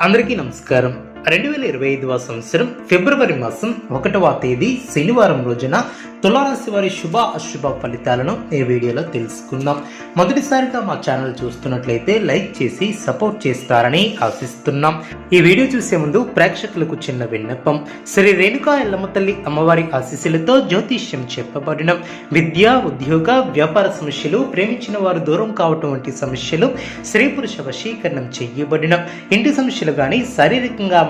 అందరికీ నమస్కారం. రెండు వేల ఇరవై ఐదవ సంవత్సరం ఫిబ్రవరి మాసం ఒకటవ తేదీ శనివారం రోజున తులారాశి వారి శుభ అశుభ ఫలితాలను ఈ వీడియోలో తెలుసుకుందాం. మొదటిసారిగా మా ఛానల్ చూస్తున్నట్లయితే లైక్ చేసి సపోర్ట్ చేస్తారని ఆశిస్తున్నాం. ఈ వీడియో చూసే ముందు ప్రేక్షకులకు చిన్న విన్నపం. శ్రీ రేణుకా ఎల్లమ్మ తల్లి అమ్మవారి ఆశీస్సులతో జ్యోతిష్యం చెప్పబడిన. విద్య ఉద్యోగ వ్యాపార సమస్యలు ప్రేమించిన వారు దూరం కావటం వంటి సమస్యలు స్త్రీ పురుష వశీకరణం చేయబడిన. ఇంటి సమస్యలు కానీ శారీరకంగా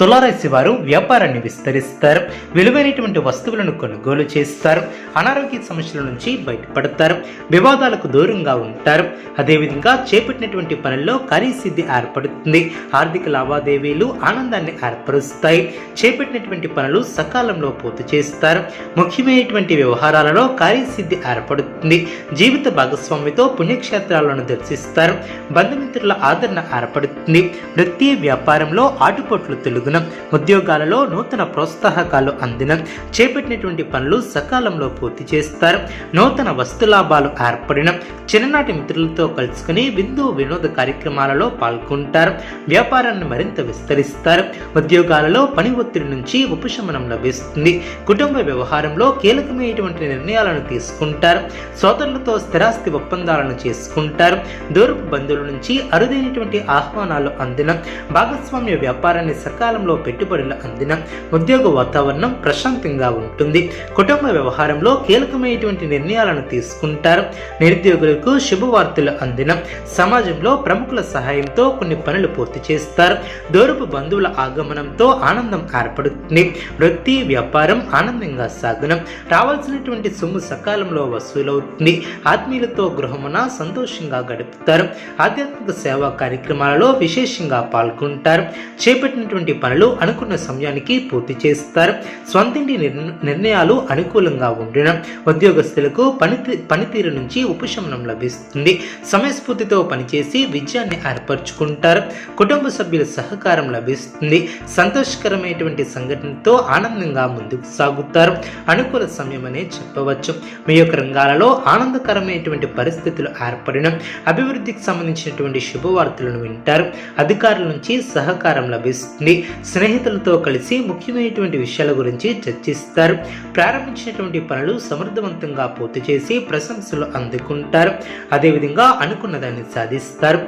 తులారాశి వారు వ్యాపారాన్ని విస్తరిస్తారు. విలువైనటువంటి వస్తువులను కొనుగోలు చేస్తారు. అనారోగ్య సమస్యల నుంచి బయటపడతారు. వివాదాలకు దూరంగా ఉంటారు. అదేవిధంగా చేపట్టినటువంటి పనుల్లో కార్యసిద్ధి ఏర్పడుతుంది. ఆర్థిక లావాదేవీలు ఆనందాన్ని ఏర్పరుస్తాయి. చేపట్టినటువంటి పనులు సకాలంలో పూర్తి చేస్తారు. ముఖ్యమైనటువంటి వ్యవహారాలలో కార్యసిద్ధి ఏర్పడుతుంది. జీవిత భాగస్వామితో పుణ్యక్షేత్రాలను దర్శిస్తారు. బంధుమిత్రుల ఆదరణ ఏర్పడుతుంది. వృత్తి వ్యాపారంలో ఆటుపోట్లు తెలుగు తెలుగున ఉద్యోగాలలో నూతన ప్రోత్సాహకాలు అందిన చేపట్టినటువంటి పనులు సకాలంలో పూర్తి చేస్తారు. నూతన వస్తు లాభాలు ఏర్పడిన చిన్ననాటి మిత్రులతో కలుసుకుని విందు వినోద కార్యక్రమాలలో పాల్గొంటారు. వ్యాపారాన్ని మరింత విస్తరిస్తారు. ఉద్యోగాలలో పని ఒత్తిడి నుంచి ఉపశమనం లభిస్తుంది. కుటుంబ వ్యవహారంలో కీలకమైనటువంటి నిర్ణయాలను తీసుకుంటారు. సోదరులతో స్థిరాస్తి ఒప్పందాలను చేసుకుంటారు. దూరపు బంధువుల నుంచి అరుదైనటువంటి ఆహ్వానాలు అందిన భాగస్వామ్య వ్యాపారాన్ని సకాలంలో పెట్టుబడులు అందిన ఉద్యోగ వాతావరణం ప్రశాంతంగా ఉంటుంది. కుటుంబ వ్యవహారంలో కీలకమైనటువంటి నిర్ణయాలను తీసుకుంటారు. నిరుద్యోగులకు శుభవార్తలు అందిన సమాజంలో ప్రముఖుల సహాయంతో కొన్ని పనులు పూర్తి చేస్తారు. దూరపు బంధువుల ఆగమనంతో ఆనందం ఏర్పడుతుంది. వృత్తి వ్యాపారం ఆనందంగా సాగున. రావాల్సినటువంటి సొమ్ము సకాలంలో వసూలవుతుంది. ఆత్మీయులతో గృహమున సంతోషంగా గడుపుతారు. ఆధ్యాత్మిక సేవా కార్యక్రమాలలో విశేషంగా పాల్గొంటారు. చేపట్టినటువంటి పనులు అనుకున్న సమయానికి పూర్తి చేస్తారు. స్వంతింటి నిర్ణయాలు అనుకూలంగా ఉండిన ఉద్యోగస్తులకు పని పనితీరు నుంచి ఉపశమనం లభిస్తుంది. సమయస్ఫూర్తితో పనిచేసి విజయాన్ని ఏర్పరచుకుంటారు. కుటుంబ సభ్యుల సహకారం లభిస్తుంది. సంతోషకరమైనటువంటి సంఘటనతో ఆనందంగా ముందుకు సాగుతారు. అనుకూల సమయం అనే చెప్పవచ్చు. మీ యొక్క రంగాలలో ఆనందకరమైనటువంటి పరిస్థితులు ఏర్పడిన అభివృద్ధికి సంబంధించినటువంటి శుభవార్తలను వింటారు. అధికారుల నుంచి సహకారం లభిస్తుంది. స్నేహితులతో కలిసి ముఖ్యమైనటువంటి విషయాల గురించి చర్చిస్తారు. ప్రారంభించినటువంటి పనులు సమర్థవంతంగా పూర్తి చేసి ప్రశంసలు అందుకుంటారు. అదేవిధంగా అనుకున్న దాన్ని సాధిస్తారు.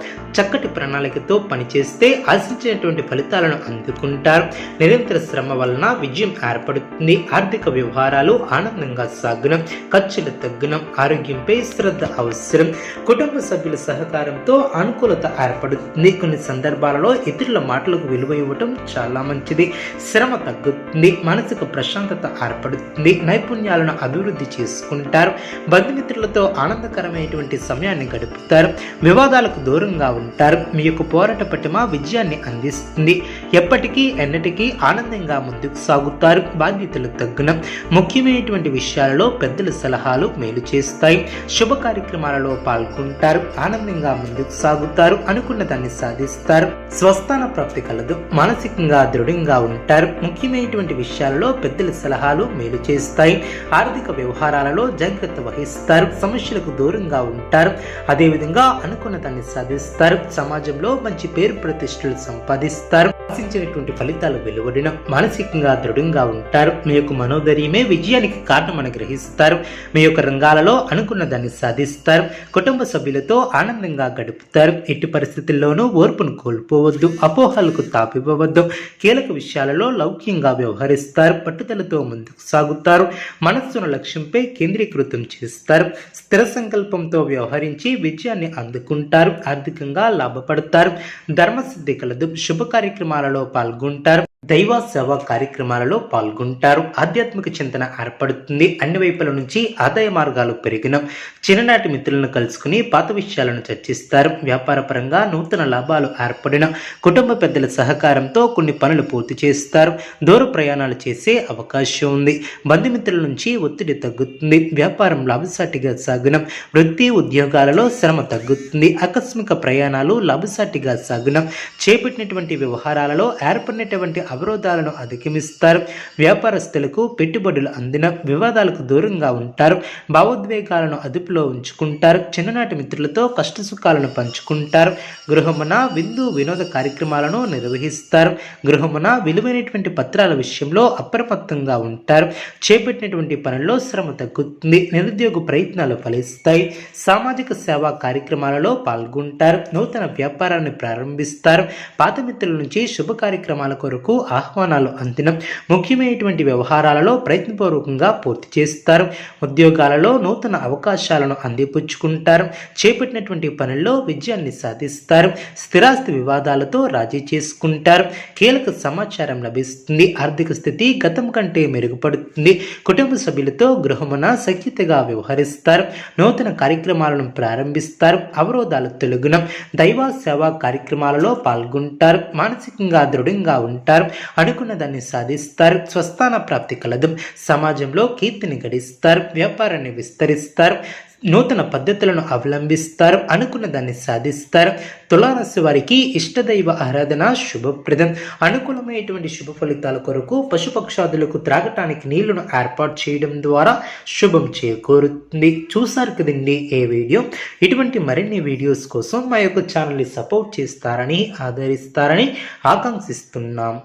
చక్కటి ప్రణాళికతో పనిచేస్తే ఆశించినటువంటి ఫలితాలను అందుకుంటారు. నిరంతర శ్రమ వలన విజయం ఏర్పడుతుంది. ఆర్థిక వ్యవహారాలు ఆనందంగా సాగున. ఖర్చులు తగ్గున. ఆరోగ్యంపై శ్రద్ధ అవసరం. కుటుంబ సభ్యుల సహకారంతో అనుకూలత ఏర్పడుతుంది. కొన్ని సందర్భాలలో ఇతరుల మాటలకు విలువ ఇవ్వటం చాలా మంచిది. శ్రమ తగ్గుతుంది మనసుకు ప్రశాంతత ఏర్పడుతుంది నైపుణ్యాలను అభివృద్ధి చేసుకుంటారు బంధుమిత్రులతో ఆనందకరమైనటువంటి సమయాన్ని గడుపుతారు వివాదాలకు దూరంగా ఉంటారు మీ యొక్క పోరాట పటిమ విజయాన్ని అందిస్తుంది. ఎప్పటికీ ఎన్నటికీ ఆనందంగా ముందుకు సాగుతారు బాధ్యతలు తగ్గున. ముఖ్యమైనటువంటి విషయాలలో పెద్దల సలహాలు మేలు చేస్తాయి శుభ కార్యక్రమాలలో పాల్గొంటారు ఆనందంగా ముందుకు సాగుతారు అనుకున్న దాన్ని సాధిస్తారు. స్వస్థాన ప్రాప్తి కలదు మానసిక ఆర్థికంగా దృఢంగా ఉంటారు. ముఖ్యమైనటువంటి విషయాలలో పెద్దల సలహాలు మేలు చేస్తాయి. ఆర్థిక వ్యవహారాలలో జాగ్రత్త వహిస్తారు. సమస్యలకు దూరంగా ఉంటారు. అదేవిధంగా అనుకున్న దాన్ని సాధిస్తారు. సమాజంలో మంచి పేరు ప్రతిష్టలు సంపాదిస్తారు. ఆశించినటువంటి ఫలితాలు వెలువడిన మానసికంగా దృఢంగా ఉంటారు. మీ యొక్క మనోధైర్యమే విజయానికి కారణమని గ్రహిస్తారు. మీ యొక్క రంగాలలో అనుకున్న దాన్ని సాధిస్తారు. కుటుంబ సభ్యులతో ఆనందంగా గడుపుతారు. ఎట్టి పరిస్థితుల్లోనూ ఓర్పును కోల్పోవద్దు. అపోహలకు తాపివ్వవద్దు. కీలక విషయాలలో లౌక్యంగా వ్యవహరిస్తారు. పట్టుదలతో ముందుకు సాగుతారు. మనస్సును లక్ష్యంపై కేంద్రీకృతం చేస్తారు. స్థిర సంకల్పంతో వ్యవహరించి విజయాన్ని అందుకుంటారు. ఆర్థికంగా లాభపడతారు. ధర్మసిద్ధి కలదు. శుభ కార్యక్రమాలలో పాల్గొంటారు. దైవ సేవా కార్యక్రమాలలో పాల్గొంటారు. ఆధ్యాత్మిక చింతన ఏర్పడుతుంది. అన్ని వైపుల నుంచి ఆదాయ మార్గాలు పెరిగిన చిన్ననాటి మిత్రులను కలుసుకుని పాత విషయాలను చర్చిస్తారు. వ్యాపారపరంగా నూతన లాభాలు ఏర్పడిన కుటుంబ పెద్దల సహకారంతో కొన్ని పనులు పూర్తి చేస్తారు. దూర ప్రయాణాలు చేసే అవకాశం ఉంది. బంధుమిత్రుల నుంచి ఒత్తిడి తగ్గుతుంది. వ్యాపారం లాభసాటిగా సాగిన వృత్తి ఉద్యోగాలలో శ్రమ తగ్గుతుంది. ఆకస్మిక ప్రయాణాలు లాభసాటిగా సాగిన చేపట్టినటువంటి వ్యవహారాలలో ఏర్పడినటువంటి అవరోధాలను అధిగమిస్తారు. వ్యాపారస్తులకు పెట్టుబడులు అందిన వివాదాలకు దూరంగా ఉంటారు. భావోద్వేగాలను అదుపులో ఉంచుకుంటారు. చిన్ననాటి మిత్రులతో కష్టసుఖాలను పంచుకుంటారు. గృహమున విందు వినోద కార్యక్రమాలను నిర్వహిస్తారు. గృహమున విలువైనటువంటి పత్రాల విషయంలో అప్రమత్తంగా ఉంటారు. చేపట్టినటువంటి పనుల్లో శ్రమ తగ్గుతుంది. నిరుద్యోగ ప్రయత్నాలు ఫలిస్తాయి. సామాజిక సేవా కార్యక్రమాలలో పాల్గొంటారు. నూతన వ్యాపారాన్ని ప్రారంభిస్తారు. పాత మిత్రుల నుంచి శుభ కార్యక్రమాల కొరకు ఆహ్వానాలు అందిన. ముఖ్యమైనటువంటి వ్యవహారాలలో ప్రయత్నపూర్వకంగా పూర్తి చేస్తారు. ఉద్యోగాలలో నూతన అవకాశాలను అందిపుచ్చుకుంటారు. చేపట్టినటువంటి పనుల్లో విజయాన్ని సాధిస్తారు. స్థిరాస్తి వివాదాలతో రాజీ చేసుకుంటారు. కీలక సమాచారం లభిస్తుంది. ఆర్థిక స్థితి గతం కంటే మెరుగుపడుతుంది. కుటుంబ సభ్యులతో గృహమున సఖ్యతగా వ్యవహరిస్తారు. నూతన కార్యక్రమాలను ప్రారంభిస్తారు. అవరోధాలు తొలగున. దైవ సేవా కార్యక్రమాలలో పాల్గొంటారు. మానసికంగా దృఢంగా ఉంటారు. అనుకున్న దాన్ని సాధిస్తారు. స్వస్థాన ప్రాప్తి కలదు. సమాజంలో కీర్తిని గడిస్తారు. వ్యాపారాన్ని విస్తరిస్తారు. నూతన పద్ధతులను అవలంబిస్తారు. అనుకున్న దాన్ని సాధిస్తారు. తులారాశి వారికి ఇష్టదైవ ఆరాధన శుభప్రదం. అనుకూలమైనటువంటి శుభ ఫలితాల కొరకు పశుపక్షాదులకు త్రాగటానికి నీళ్ళను ఏర్పాటు చేయడం ద్వారా శుభం చేకూరుతుంది. చూసారు కదండి ఏ వీడియో? ఇటువంటి మరిన్ని వీడియోస్ కోసం మా యొక్క ఛానల్ని సపోర్ట్ చేస్తారని ఆదరిస్తారని ఆకాంక్షిస్తున్నాం.